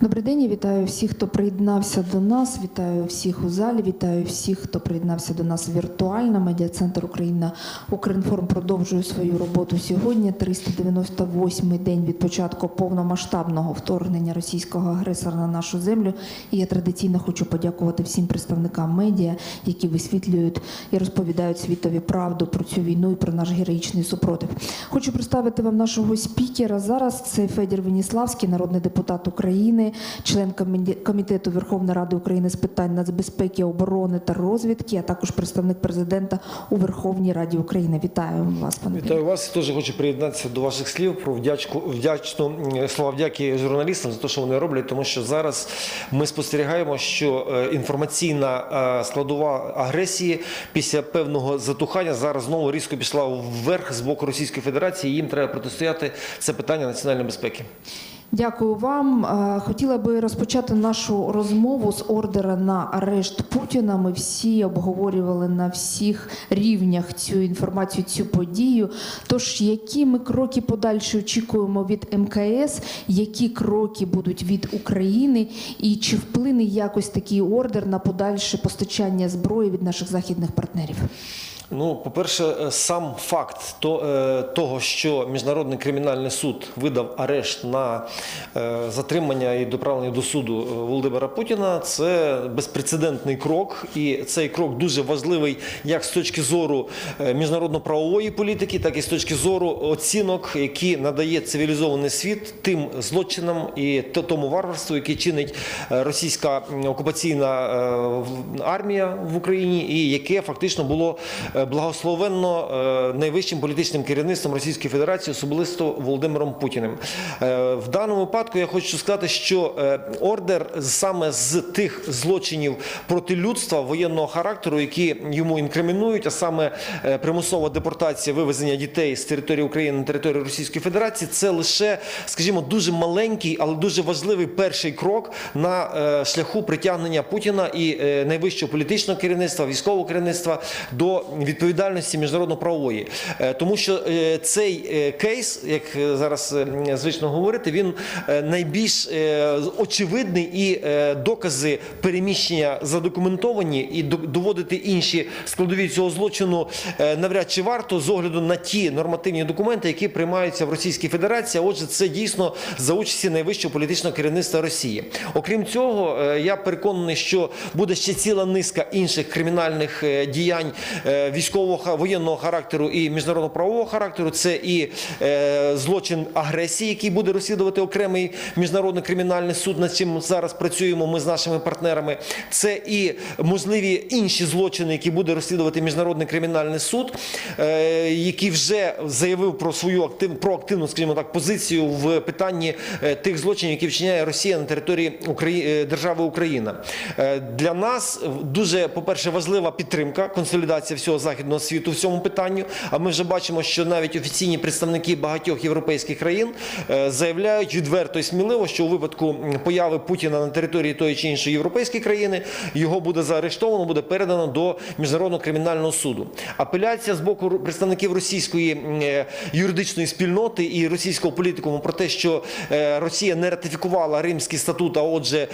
Добрий день, я вітаю всіх, хто приєднався до нас. Вітаю всіх у залі. Вітаю всіх, хто приєднався до нас віртуально. Медіа-центр Україна Укрінформ продовжує свою роботу сьогодні. 398-й день від початку повномасштабного вторгнення російського агресора на нашу землю. І я традиційно хочу подякувати всім представникам медіа, які висвітлюють і розповідають світові правду про цю війну і про наш героїчний супротив. Хочу представити вам нашого спікера. Зараз це Федір Веніславський, народний депутат України, член комітету Верховної Ради України з питань нацбезпеки, оборони та розвідки, а також представник президента у Верховній Раді України. Вітаю вас, пане Вітаю вас. Теж хочу приєднатися до ваших слів про вдячку, вдячну слова вдяки журналістам за те, що вони роблять, тому що зараз ми спостерігаємо, що е, інформаційна е, складова агресії після певного затухання зараз знову різко пішла вверх з боку Російської Федерації. і Їм треба протистояти. Це питання національної безпеки. Дякую вам. Е, Хотіла би розпочати нашу розмову з ордера на арешт Путіна. Ми всі обговорювали на всіх рівнях цю інформацію, цю подію. Тож, які ми кроки подальші очікуємо від МКС, які кроки будуть від України, і чи вплине якось такий ордер на подальше постачання зброї від наших західних партнерів? Ну, по-перше, е, сам факт е, того, що Міжнародний кримінальний суд видав арешт на е, затримання і доправлення до суду Володимира Путіна, це безпрецедентний крок, і цей крок дуже важливий як з точки зору міжнародно-правової політики, так і з точки зору оцінок, які надає цивілізований світ тим злочинам і тому варварству, яке чинить російська окупаційна армія в Україні, і яке фактично було благословенно е, найвищим політичним керівництвом Російської Федерації, особисто Володимиром Путіним. Е, В даному випадку я хочу сказати, що е, ордер саме з тих злочинів проти людства воєнного характеру, які йому інкримінують, а саме е, примусова депортація, вивезення дітей з території України на територію Російської Федерації, це лише, скажімо, дуже маленький, але дуже важливий перший крок на е, шляху притягнення Путіна і е, найвищого політичного керівництва, військового керівництва до відповідальності міжнародно-правової. Е, Тому що е, цей е, кейс, як зараз звично говорити, він найбільш очевидний і докази переміщення задокументовані і доводити інші складові цього злочину навряд чи варто з огляду на ті нормативні документи, які приймаються в Російській Федерації. Отже, це дійсно за участі найвищого політичного керівництва Росії. Окрім цього, я переконаний, що буде ще ціла низка інших кримінальних діянь військового воєнного характеру і міжнародно-правового характеру. Це і е, злочин агресії, який буде розслідувати окремий міжнародний кримінальний суд, над чим зараз працюємо ми з нашими партнерами. Це і можливі інші злочини, які буде розслідувати міжнародний кримінальний суд, е, який вже заявив про свою актив, проактивну, скажімо так, позицію в питанні е, тих злочинів, які вчиняє Росія на території Украї... е, держави Україна. Для нас дуже, по-перше, важлива підтримка, консолідація всього західного світу в цьому питанні. А ми вже бачимо, що навіть офіційні представники багатьох європейських країн е, заявляють відверто і сміливо, що у випадку появи Путіна на території тої чи іншої європейської країни його буде заарештовано, буде передано до міжнародного кримінального суду. Апеляція з боку представників російської е, юридичної спільноти і російського політикуму про те, що е, Росія не ратифікувала Римський статут, а отже,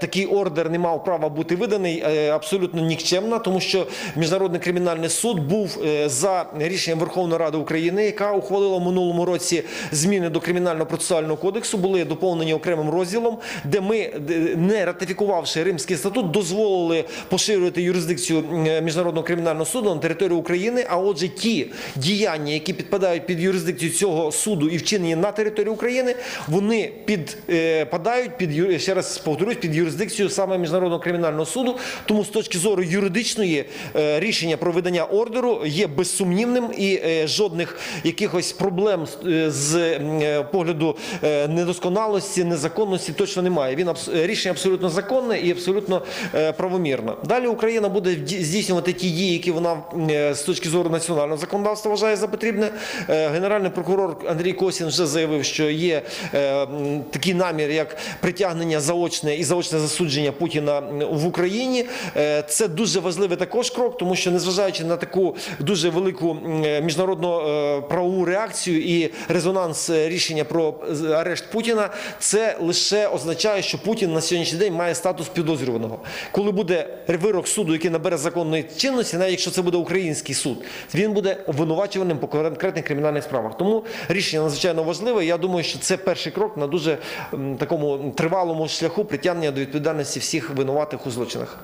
такий ордер не мав права бути виданий, абсолютно нікчемна, тому що міжнародний кримінальний суд був е, за рішенням Верховної Ради України, яка ухвалила в минулому році зміни до кримінального процесуального кодексу, були доповнені окремим розділом, де ми, не ратифікувавши Римський статут, дозволили поширювати юрисдикцію міжнародного кримінального суду на територію України. А отже, ті діяння, які підпадають під юрисдикцію цього суду і вчинені на території України, вони підпадають під ю- ще раз повторюсь, під юрисдикцію саме міжнародного кримінального суду. Тому з точки зору юридичної е, рішення про видання ордеру є безсумнівним і е, жодних якихось проблем з- е, е, погляду недосконалості, незаконності точно немає. Він рішення абсолютно законне і абсолютно правомірне. Далі Україна буде здійснювати ті дії, які вона з точки зору національного законодавства вважає за потрібне. Генеральний прокурор Андрій Косін вже заявив, що є такий намір, як притягнення заочне і заочне засудження Путіна в Україні. Це дуже важливий також крок, тому що незважаючи на таку дуже велику е, міжнародну е, правову реакцію і резонанс е, рішення про арешт Путіна, це лише означає, що Путін на сьогоднішній день має статус підозрюваного. Коли буде вирок суду, який набере законної чинності, навіть якщо це буде український суд, він буде обвинувачуваним по конкретних кримінальних справах. Тому рішення надзвичайно важливе. Я думаю, що це перший крок на дуже такому тривалому шляху притягнення до відповідальності всіх винуватих у злочинах.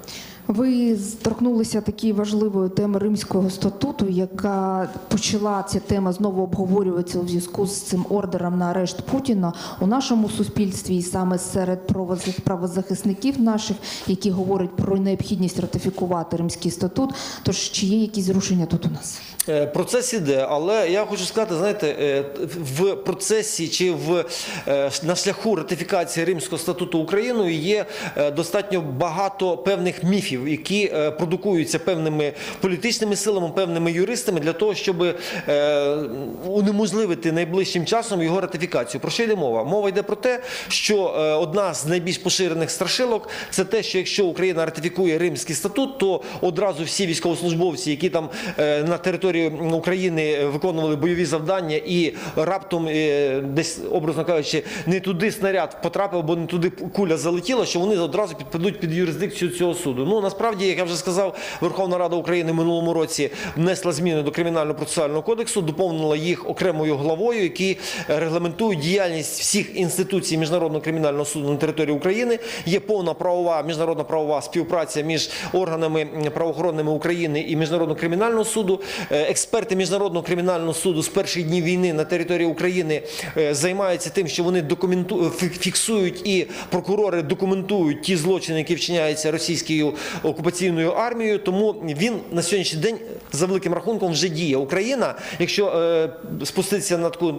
Ви торкнулися такої важливої теми Римського статуту, яка почала ця тема знову обговорюватися у зв'язку з цим ордером на арешт Путіна у нашому суспільстві, і саме серед правозах- правозахисників наших, які говорять про необхідність ратифікувати Римський статут. Тож чи є якісь зрушення тут у нас? Е, Процес іде, але я хочу сказати, знаєте, е, в процесі чи в е, на шляху ратифікації Римського статуту Україною є достатньо багато певних міфів, які е, продукуються певними політичними силами, певними юристами для того, щоб е, унеможливити найближчим часом його ратифікацію. Про що йде мова? Мова йде про те, що е, одна з найбільш поширених страшилок це те, що якщо Україна ратифікує Римський статут, то одразу всі військовослужбовці, які там на території України виконували бойові завдання і раптом десь, образно кажучи, не туди снаряд потрапив, або не туди куля залетіла, що вони одразу підпадуть під юрисдикцію цього суду. Ну насправді, як я вже сказав, Верховна Рада України минулому році внесла зміни до кримінального процесуального кодексу, доповнила їх окремою главою, які е, регламентують діяльність всіх інституцій міжнародного кримінального суду на території України. Є повна правова міжнародна правова співпраця між органами правоохоронними України і міжнародного кримінального суду. Е, Експерти міжнародного кримінального суду з перших днів війни на території України е, займаються тим, що вони фіксують і прокурори документують ті злочини, які вчиняються російською окупаційною армією. Тому він на сьогоднішній день за великим рахунком вже діє. Україна, якщо е, спуститися на таку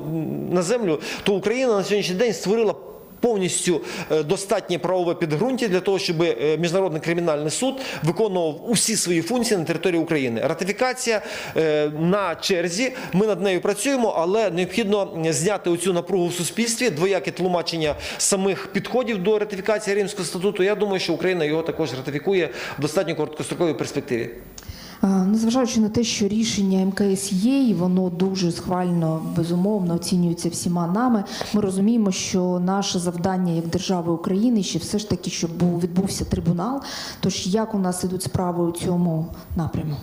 на землю, то Україна на сьогоднішній день створила. Повністю е, достатнє правове підґрунтя для того, щоб е, міжнародний кримінальний суд виконував усі свої функції на території України. Ратифікація е, на черзі. Ми над нею працюємо, але необхідно зняти оцю напругу в суспільстві, двояке тлумачення самих підходів до ратифікації Римського статуту. Я думаю, що Україна його також ратифікує в достатньо короткостроковій перспективі. А, Незважаючи на те, що рішення МКС є, і воно дуже схвально, безумовно оцінюється всіма нами. Ми розуміємо, що наше завдання як держави України ще все ж таки, щоб був відбувся трибунал. Тож як у нас ідуть справи у цьому напряму?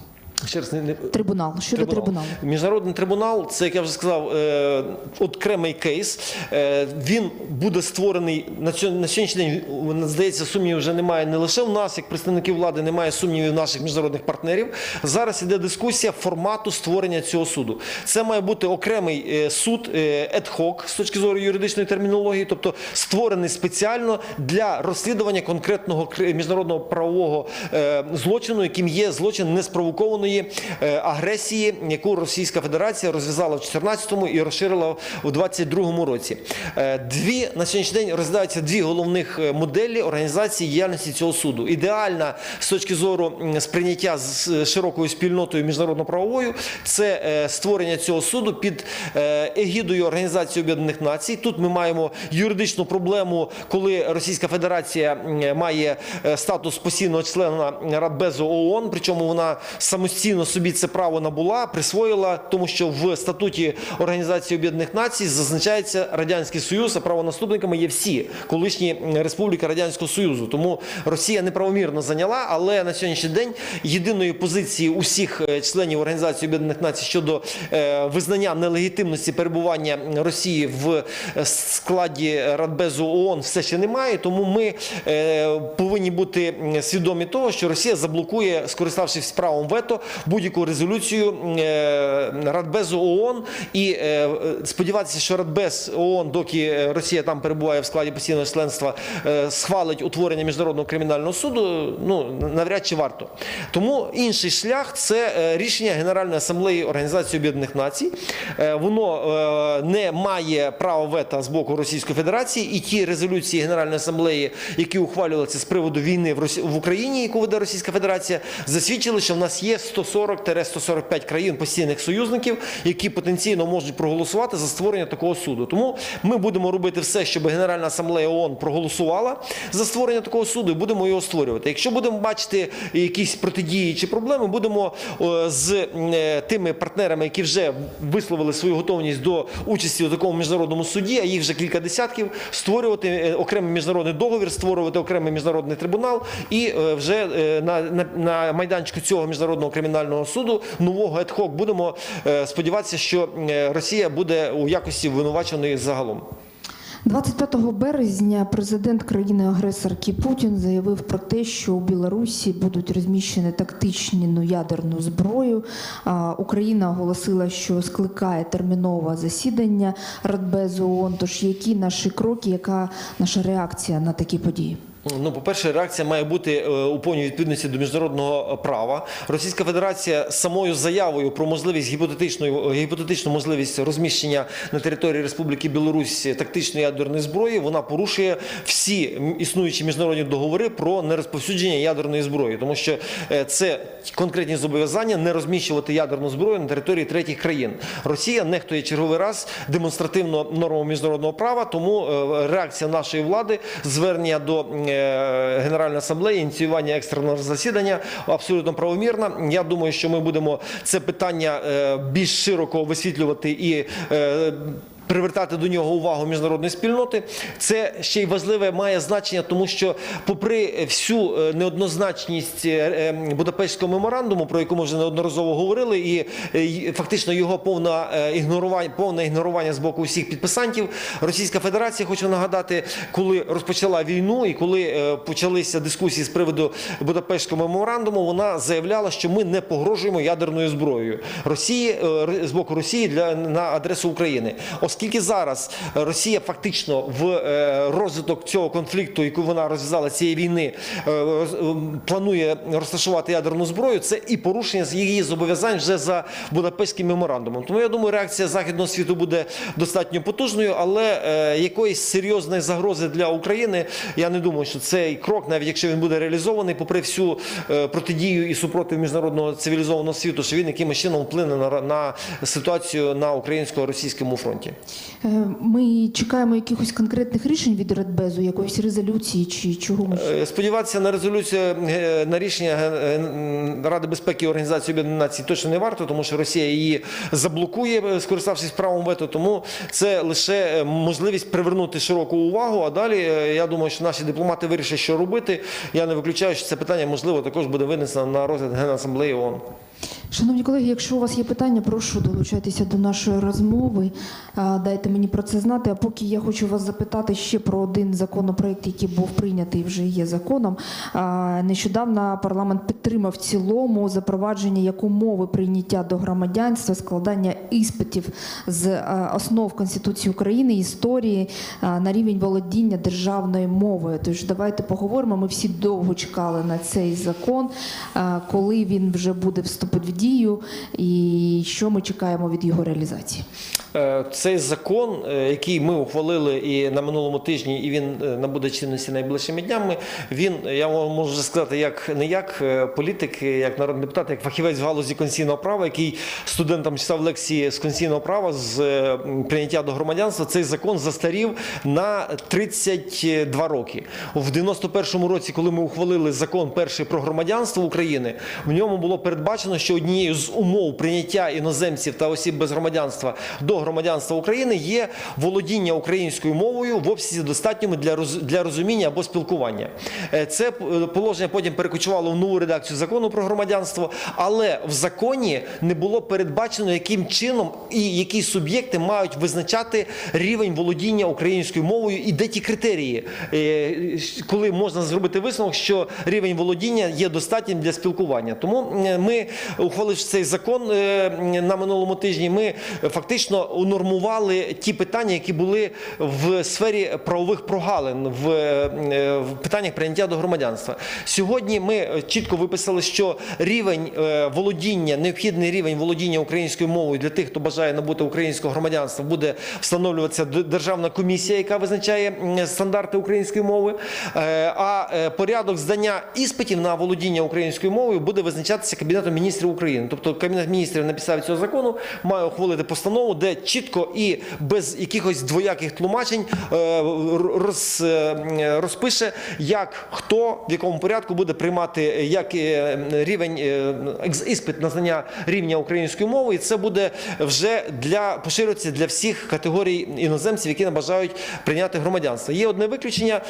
Ще раз не, не... Трибунал щодо трибуналу. Міжнародний трибунал, це як я вже сказав, е, окремий кейс. Е, він буде створений на цьо- на сьогоднішній день. е, Здається, сумнівів вже немає не лише в нас, як представників влади, немає сумнівів наших міжнародних партнерів. Зараз іде дискусія формату створення цього суду. Це має бути окремий е, суд ед-хок з точки зору юридичної термінології, тобто створений спеціально для розслідування конкретного міжнародного правового е, злочину, яким є злочин неспровокованої е, агресії, яку Російська Федерація розв'язала в 14-му і розширила у 22-му році. Дві на сьогоднішній день розглядаються дві головних моделі організації діяльності цього суду. Ідеальна з точки зору сприйняття з широкою спільнотою міжнародно-правовою це створення цього суду під егідою Організації Об'єднаних Націй. Тут ми маємо юридичну проблему, коли Російська Федерація має статус постійного члена Радбезу ООН, причому вона самостійно собі це право набула, присвоїла, тому що в статуті Організації Об'єднаних Націй зазначається Радянський Союз, а правонаступниками є всі колишні республіки Радянського Союзу. Тому Росія неправомірно зайняла, але на сьогоднішній день єдиної позиції усіх е, членів Організації Об'єднаних Націй щодо е, визнання нелегітимності перебування Росії в е, складі Радбезу ООН все ще немає. Тому ми повинні бути свідомі того, що Росія заблокує, скориставшись правом вето, будь-яку резолюцію е, Радбезу ООН і е, е, сподіватися, що Радбез ООН, доки Росія там перебуває в складі постійного членства, схвалить утворення міжнародного кримінального суду. Ну навряд чи варто. Тому інший шлях це рішення Генеральної асамблеї Організації Об'єднаних Націй. Воно не має права вета з боку Російської Федерації, і ті резолюції Генеральної асамблеї, які ухвалювалися з приводу війни в Україні, яку веде Російська Федерація, засвідчили, що в нас є 140-145 країн постійних союзників, які потенційно можуть проголосувати за створення такого суду. Тому ми будемо робити все, щоб Генеральна асамблея ООН проголосувала за створення такого суду, і будемо його створювати. Якщо будемо бачити якісь протидії чи проблеми, будемо з е, тими партнерами, які вже висловили свою готовність до участі у такому міжнародному суді, а їх вже кілька десятків, створювати е, окремий міжнародний договір, створювати окремий міжнародний трибунал і е, вже на, на, на майданчику цього міжнародного кримінального суду нового ед-хок будемо е, сподіватися, що е, Росія буде у якості винуваченої загалом. 25 березня президент країни-агресорки Путін заявив про те, що у Білорусі будуть розміщені тактичні ну, ядерну зброю. Україна оголосила, що скликає термінове засідання Радбезу ООН. Тож які наші кроки, яка наша реакція на такі події? Ну, по-перше, реакція має бути е, у повній відповідності до міжнародного права. Російська Федерація самою заявою про можливість гіпотетичної гіпотетичну можливість розміщення на території Республіки Білорусь тактичної ядерної зброї. Вона порушує всі існуючі міжнародні договори про нерозповсюдження ядерної зброї, тому що е, це конкретні зобов'язання не розміщувати ядерну зброю на території третіх країн. Росія нехтує черговий раз демонстративно нормами міжнародного права. Тому е, реакція нашої влади, звернення до Генеральної асамблеї, ініціювання екстреного засідання абсолютно правомірна. Я думаю, що ми будемо це питання е, більш широко висвітлювати і. Привертати до нього увагу міжнародної спільноти, це ще й важливе має значення, тому що, попри всю е, неоднозначність е, е, Будапештського меморандуму, про яку ми вже неодноразово говорили, і фактично його повне ігнорування, повне ігнорування з боку всіх підписантів, Російська Федерація, хочу нагадати, коли розпочала війну і коли почалися дискусії з приводу Будапештського меморандуму, вона заявляла, що ми не погрожуємо ядерною зброєю Росії з боку Росії для на адресу України, оскільки зараз Росія фактично в е, розвиток цього конфлікту, яку вона розв'язала цієї війни, е, ем, планує розташувати ядерну зброю, це і порушення її зобов'язань вже за Будапештським меморандумом. Тому я думаю, реакція західного світу буде достатньо потужною, але е, якоїсь серйозної загрози для України я не думаю, що цей крок, навіть якщо він буде реалізований, попри всю е, протидію і супротив міжнародного цивілізованого світу, що він якимось чином вплине на ситуацію на українсько-російському фронті. Е, Ми чекаємо якихось конкретних рішень від Радбезу, якоїсь резолюції чи чого Е, Сподіватися на резолюцію е, на рішення Ради безпеки Організації Об'єднаних Націй точно не варто, тому що Росія її заблокує, скориставшись правом вето. Тому це лише можливість привернути широку увагу. А далі я думаю, що наші дипломати вирішать, що робити. Я не виключаю, що це питання можливо також буде винесено на розгляд Генасамблеї ООН. Шановні колеги, якщо у вас є питання, прошу долучайтеся до нашої розмови. Дайте мені про це знати. А поки я хочу вас запитати ще про один законопроект, який був прийнятий вже є законом. Нещодавно парламент підтримав в цілому запровадження як умови прийняття до громадянства, складання іспитів з основ Конституції України, історії на рівень володіння державною мовою. Тож давайте поговоримо. Ми всі довго чекали на цей закон, коли він вже буде вступити в дію, і що ми чекаємо від його реалізації. Е, Цей закон, е, який ми ухвалили і на минулому тижні, і він е, набуде чинності найближчими днями. Він я можу сказати, як не як політик, як народний депутат, як фахівець в галузі конституційного права, який студентам читав лекції з конституційного права з прийняття до громадянства. Цей закон застарів на 32 роки. В 91-му році, коли ми ухвалили закон перший про громадянство України, в ньому було передбачено, що однією з умов прийняття іноземців та осіб без громадянства до громадянства України є володіння українською мовою в обсязі достатньому для для розуміння або спілкування. Е, Це положення потім перекочувало в нову редакцію закону про громадянство, але в законі не було передбачено, яким чином і які суб'єкти мають визначати рівень володіння українською мовою і де ті критерії, е, коли можна зробити висновок, що рівень володіння є достатнім для спілкування. Тому ми, ухваливши цей закон е, на минулому тижні, ми фактично унормували ті питання, які були в сфері правових прогалин в, е, питаннях прийняття до громадянства. Сьогодні ми е, чітко виписали, що рівень володіння, необхідний рівень володіння українською мовою для тих, хто бажає набути українського громадянства, буде встановлюватися державна комісія, яка визначає стандарти української мови. А порядок здання іспитів на володіння українською мовою буде визначатися Кабінетом міністрів. Міністрів України. Тобто Кабінет міністрів на підставі цього закону має ухвалити постанову, де чітко і без якихось двояких тлумачень е, роз, е, розпише, як хто в якому порядку буде приймати як е, рівень іспит на знання рівня української мови, і це буде вже для поширюватися для всіх категорій іноземців, які бажають прийняти громадянство. Є одне виключення: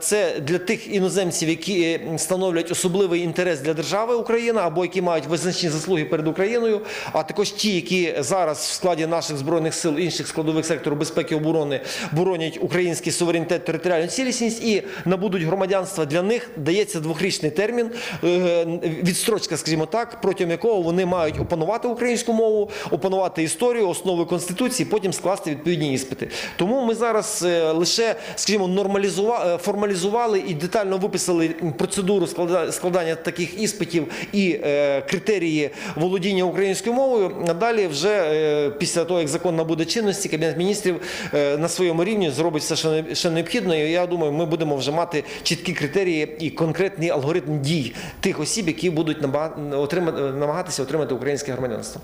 це для тих іноземців, які становлять особливий інтерес для держави Україна або які мають визначні заслуги перед Україною, а також ті, які зараз в складі наших збройних сил інших складових сектору безпеки і оборони боронять український суверенітет, територіальну цілісність і набудуть громадянства. Для них дається двохрічний термін, е, відстрочка, скажімо так, протягом якого вони мають опанувати українську мову, опанувати історію, основи конституції, потім скласти відповідні іспити. Тому ми зараз е, лише, скажімо, нормалізували, формалізували і детально виписали процедуру склада- складання таких іспитів і е, критерії володіння українською мовою. Далі, вже е, після того, як закон набуде чинності, кабінет міністрів е, на своєму рівні зробить все, що не- що необхідно. І я думаю, ми будемо вже мати чіткі критерії і конкретний алгоритм дій тих осіб, які будуть намагатися отримати українське громадянство.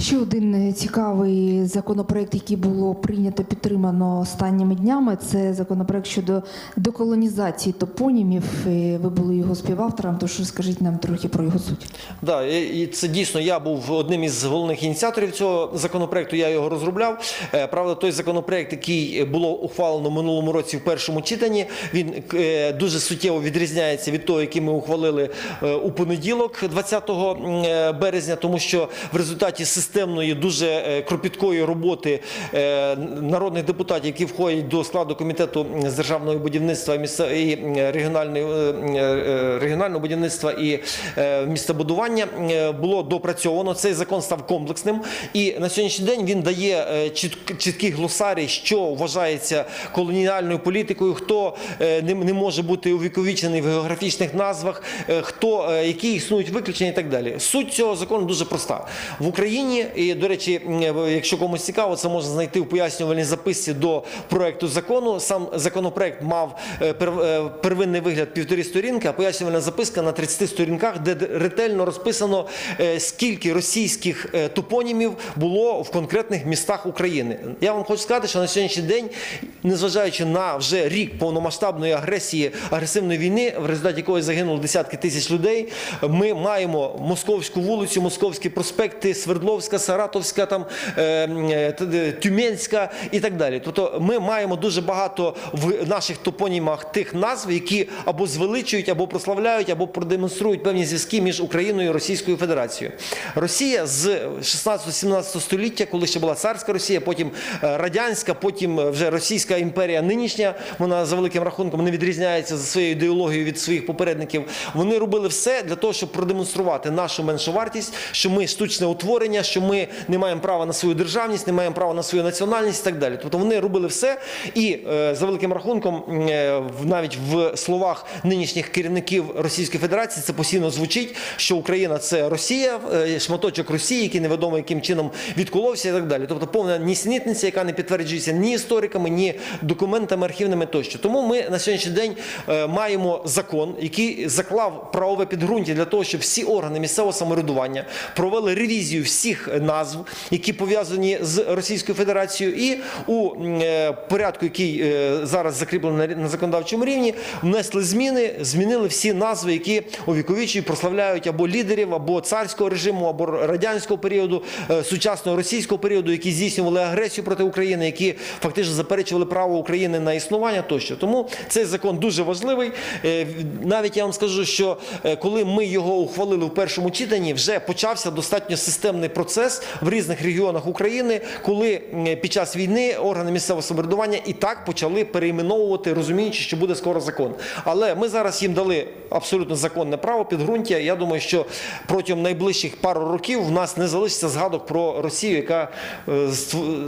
Ще один цікавий законопроект, який було прийнято підтримано останніми днями. Це законопроект щодо деколонізації топонімів. Ви були його співавтором, тож розкажіть нам трохи про його суть. Да, і це дійсно я був одним із головних ініціаторів цього законопроекту. Я його розробляв. Е, Правда, той законопроект, який було ухвалено минулому році в першому читанні, він е, дуже суттєво відрізняється від того, який ми ухвалили е, у понеділок, 20 е, березня, тому що в результаті системної дуже кропіткої роботи народних депутатів, які входять до складу комітету з державного будівництва і регіонального будівництва і містобудування було допрацьовано. Цей закон став комплексним, і на сьогоднішній день він дає е, чітк- чіткий глосарій, що вважається колоніальною політикою, хто е, не, може бути увіковічений в географічних назвах, е, хто які існують виключення і так далі. Суть цього закону дуже проста в Україні. І до речі, якщо комусь цікаво, це можна знайти в пояснювальній записці до проекту закону. Сам законопроект мав пер- первинний вигляд півтори сторінки, а пояснювальна записка на 30 сторінках, де ретельно розписано, скільки російських е, топонімів було в конкретних містах України. Я вам хочу сказати, що на сьогоднішній день, незважаючи на вже рік повномасштабної агресії, агресивної війни, в результаті якої загинуло десятки тисяч людей, ми маємо Московську вулицю, Московські проспекти, Свердловська, Саратовська, там е, е, Тюменська і так далі. Тобто ми маємо дуже багато в наших топонімах тих назв, які або звеличують, або прославляють, або продемонструють певні зв'язки між Україною і Російською Федерацією. Росія з 16-17 століття, коли ще була царська Росія, потім е, радянська, потім е, вже Російська імперія нинішня, вона за великим рахунком не відрізняється за своєю ідеологією від своїх попередників. Вони робили все для того, щоб продемонструвати нашу меншовартість, що ми штучне утворення, що ми не маємо права на свою державність, не маємо права на свою національність і так далі. Тобто вони робили все, і е, за великим рахунком, навіть в словах нинішніх керівників Російської Федерації це постійно звучить, що Україна це Росія, е, шматочок Росії, який невідомо яким чином відколовся і так далі. Тобто повна нісенітниця, яка не підтверджується ні істориками, ні документами архівними тощо. Тому ми на сьогоднішній день е, маємо закон, який заклав правове підґрунтя для того, щоб всі органи місцевого самоврядування провели ревізію всіх назв, які пов'язані з Російською Федерацією, і у е, порядку, який зараз закріплений на законодавчому рівні, внесли зміни, змінили всі назви, які увіковічують, прославляють або лідерів, або царського режиму, або радянського періоду, е, сучасного російського періоду, які здійснювали агресію проти України, які фактично заперечували право України на існування тощо. Тому цей закон дуже важливий. Е, Навіть я вам скажу, що е, коли ми його ухвалили в першому читанні, вже почався достатньо системний процес в різних регіонах України, коли під час війни органи місцевого самоврядування і так почали перейменовувати, розуміючи, що буде скоро закон. Але ми зараз їм дали абсолютно законне право підґрунтя. Я думаю, що протягом найближчих пару років в нас не залишиться згадок про Росію, яка е,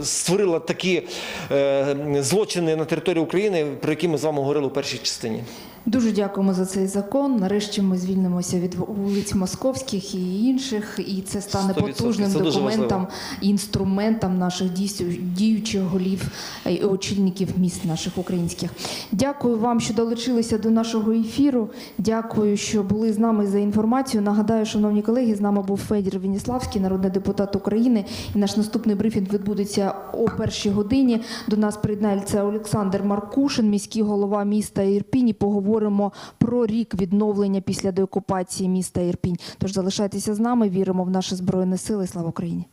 створила такі е, злочини на території України, про які ми з вами говорили у першій частині. Дуже дякуємо за цей закон. Нарешті ми звільнимося від вулиць московських і інших, і це стане 100%. потужним Це документом і інструментом наших діючих голів е, і очільників міст наших українських. Дякую вам, що долучилися до нашого ефіру. Дякую, що були з нами за інформацію. Нагадаю, шановні колеги, з нами був Федір Веніславський, народний депутат України. І наш наступний брифінг відбудеться о першій годині. До нас приєднається Олександр Маркушин, міський голова міста Ірпінь. І поговоримо про рік відновлення після деокупації міста Ірпінь. Тож залишайтеся з нами. Віримо в наші збройні сили. Слава Україні!